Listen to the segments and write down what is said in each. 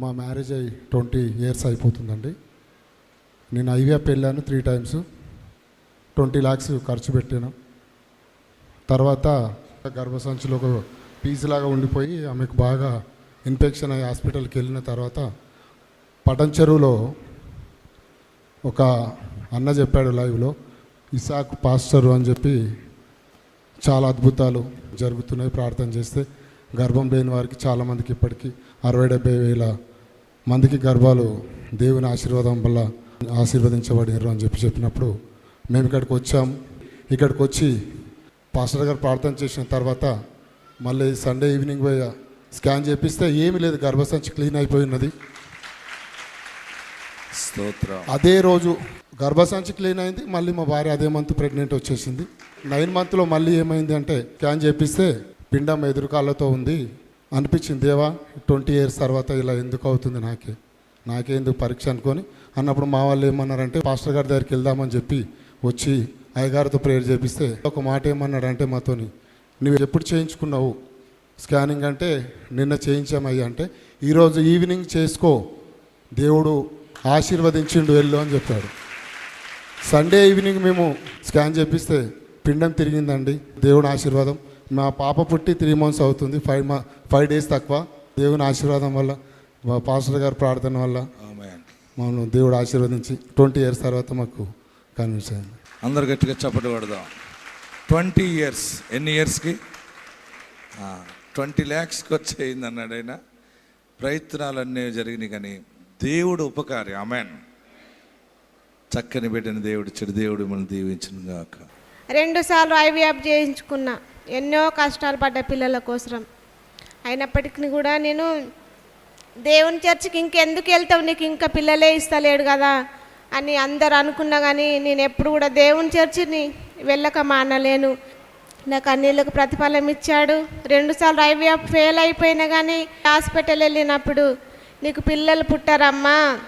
మా మ్యారేజ్ అయ్యి twenty years అయిపోతుందండి. నేను ఐవీఎఫ్ వెళ్ళాను త్రీ టైమ్స్ ట్వంటీ ల్యాక్స్ ఖర్చు పెట్టాను. తర్వాత గర్భసంచిలో ఒక పీస్ లాగా ఉండిపోయి ఆమెకు బాగా ఇన్ఫెక్షన్ అయ్యి హాస్పిటల్కి వెళ్ళిన తర్వాత పటన్ చెరువులో ఒక అన్న చెప్పాడు లైవ్లో ఇసాక్ పాస్టరు అని చెప్పి చాలా అద్భుతాలు జరుగుతున్నాయి ప్రార్థన చేస్తే. గర్భం లేని వారికి చాలామందికి ఇప్పటికీ అరవై డెబ్బై వేల మందికి గర్భాలు దేవుని ఆశీర్వాదం వల్ల ఆశీర్వదించబడారు అని చెప్పి చెప్పినప్పుడు మేము ఇక్కడికి వచ్చాము ఇక్కడికి వచ్చి పాస్టర్ గారు ప్రార్థన చేసిన తర్వాత మళ్ళీ సండే ఈవినింగ్ పోయి స్కాన్ చేపిస్తే ఏమీ లేదు గర్భసంచి క్లీన్ అయిపోయి ఉన్నది. స్తోత్రం. అదే రోజు గర్భసంచి క్లీన్ అయింది మళ్ళీ మా భార్య అదే మంత్ ప్రెగ్నెంట్ వచ్చేసింది. నైన్ మంత్లో మళ్ళీ ఏమైంది అంటే స్కాన్ చేపిస్తే పిండం ఎదురుకాళ్ళతో ఉంది. అనిపించింది దేవా ట్వంటీ ఇయర్స్ తర్వాత ఇలా ఎందుకు అవుతుంది నాకే? నాకే ఎందుకు పరీక్ష అనుకొని? అన్నప్పుడు మా వాళ్ళు ఏమన్నారంటే పాస్టర్ గారి దగ్గరికి వెళ్దామని చెప్పి వచ్చి అయ్యగారితో ప్రేయర్ చేపిస్తే ఒక మాట ఏమన్నాడంటే మాతోని నువ్వు ఎప్పుడు చేయించుకున్నావు? స్కానింగ్ అంటే నిన్న చేయించామయ్యా అంటే ఈరోజు ఈవినింగ్ చేసుకో. దేవుడు ఆశీర్వదించిండు వెళ్ళు అని చెప్పాడు. సండే ఈవినింగ్ మేము స్కాన్ చేపిస్తే పిండం తిరిగిందండి. దేవుడు ఆశీర్వాదం. మా పాప పుట్టి త్రీ మంత్స్ అవుతుంది. ఫైవ్ మా ఫైవ్ డేస్ తక్కువ. దేవుని ఆశీర్వాదం వల్ల మా పాస్టర్ గారి ప్రార్థన వల్ల ఆమేన్ మమ్మల్ని దేవుడు ఆశీర్వదించి ట్వంటీ ఇయర్స్ తర్వాత మాకు కన్విన్స్ అయింది అందరు గట్టిగా చప్పటి పడదాం ట్వంటీ ఇయర్స్ ఎన్ని ఇయర్స్కి ట్వంటీ ల్యాక్స్కి వచ్చేయింది అన్నాడు ఆయన. ప్రయత్నాలన్నీ జరిగినాయి కానీ దేవుడు ఉపకారి. అమెన్ చక్కని పెట్టిన దేవుడు చెడు దేవుడు మిమ్మల్ని దీవించిన గాక. రెండు సార్లు ఐవీఎఫ్ చేయించుకున్నా. ఎన్నో కష్టాలు పడ్డ పిల్లల కోసం అయినప్పటికీ కూడా నేను దేవుని చర్చికి ఇంకెందుకు వెళ్తావు? నీకు ఇంకా పిల్లలే ఇస్తలేడు కదా అని అందరు అనుకున్నా కానీ నేను ఎప్పుడు కూడా దేవుని చర్చిని వెళ్ళక మానలేను. నాకు అన్నిళ్ళకు ప్రతిఫలం ఇచ్చాడు. రెండుసార్లు ఐవీఎఫ్ ఫెయిల్ అయిపోయినా కానీ హాస్పిటల్ వెళ్ళినప్పుడు నీకు పిల్లలు పుట్టారమ్మా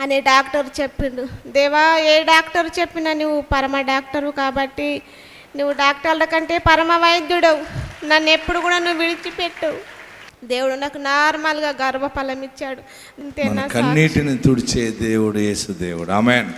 అని డాక్టర్ చెప్పిండు. దేవా ఏ డాక్టర్ చెప్పినా నువ్వు పరమ డాక్టరు కాబట్టి నువ్వు డాక్టర్ల కంటే పరమ వైద్యుడవు నన్ను ఎప్పుడు కూడా నువ్వు విడిచిపెట్టు దేవుడు నాకు నార్మల్గా గర్భఫలం ఇచ్చాడు అంతే కన్నీటిని తుడిచే దేవుడు యేసు దేవుడు. ఆమెన్.